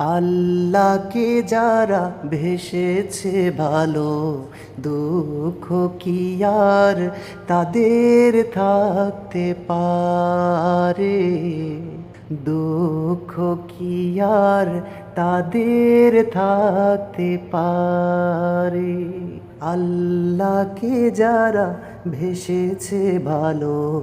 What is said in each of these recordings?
আল্লাহকে যারা ভেসেছে ভালো, দুঃখ কি আর তাদের থাকতে পারে? দুঃখ কি আর তাদের থাকতে পারে? আল্লাহকে যারা ভেসেছে ভালো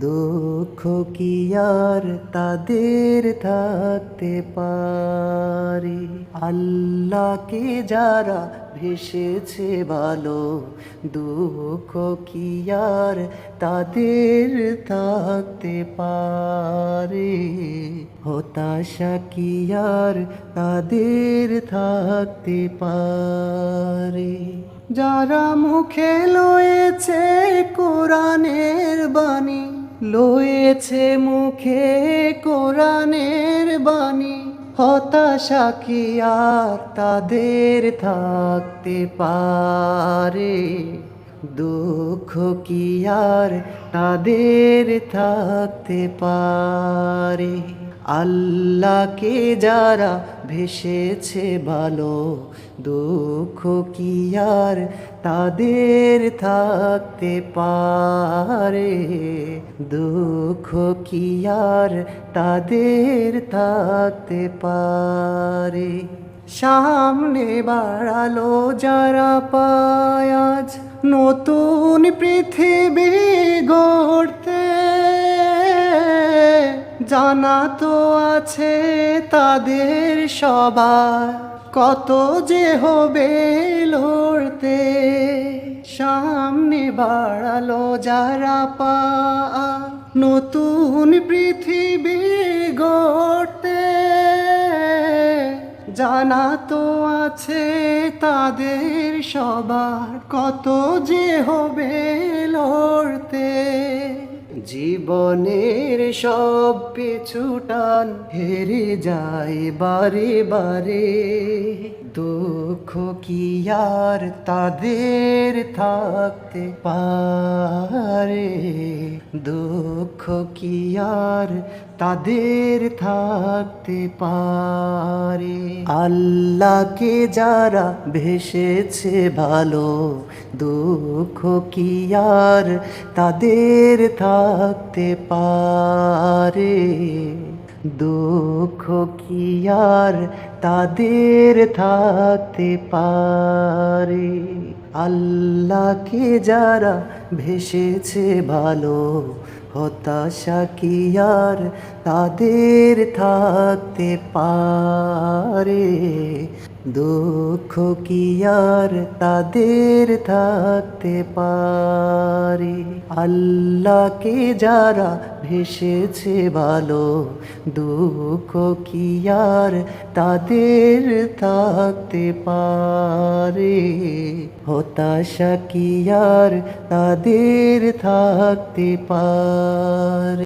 দুঃখ কি আর তাদের থাকতে পারে? আল্লাহকে যারা ভেসেছে ভালো, দুঃখ কি আর তাদের থাকতে পারে? হতাশা কি আর তাদের থাকতে পারে? যারা মুখে লয়েছে কোরআনের বাণী লয়েছে মুখে কোরআনের বাণী। হতাশা কি আর তাদের থাকতে পারে? দুঃখ কি আর তাদের থাকতে পারে? আল্লাহকে যারা ভেসেছে ভালো, দুঃখ কি আর তাদের থাকতে পারে? দুঃখ কি আর তাদের থাকতে পারে? সামনে বাড়ালো যারা পায়াজ নতুন পৃথিবী গড়তে জানা তো আছে তাদের সবার কত যে হবে লড়তে। সামনে বাড়ালো যারা পা, নতুন পৃথিবী গড়তে। জানা তো আছে তাদের সবার কত যে হবে লড়তে। জীবনের সব পিছুটান হেরে যায় বারে বারে। দুঃখ কি আর তাদের থাকতে পারে? দুঃখ কি আর তাদের থাকতে পারে? আল্লাহকে যারা ভেসেছে ভালো, দুঃখ কি আর তাদের থাকতে পারে দুঃখ কি আর তাদের থাকতে পারে আল্লাহকে যারা ভেসেছে ভালো হতাশা কি আর তাদের থাকতে পারে দুঃখ কি আর তাদের থাকতে পারে? আল্লাহকে যারা ভেসেছে ভালো, দুঃখ কি আর তাদের থাকতে পারে? হতাশা কি আর তাদের থাকতে পারে?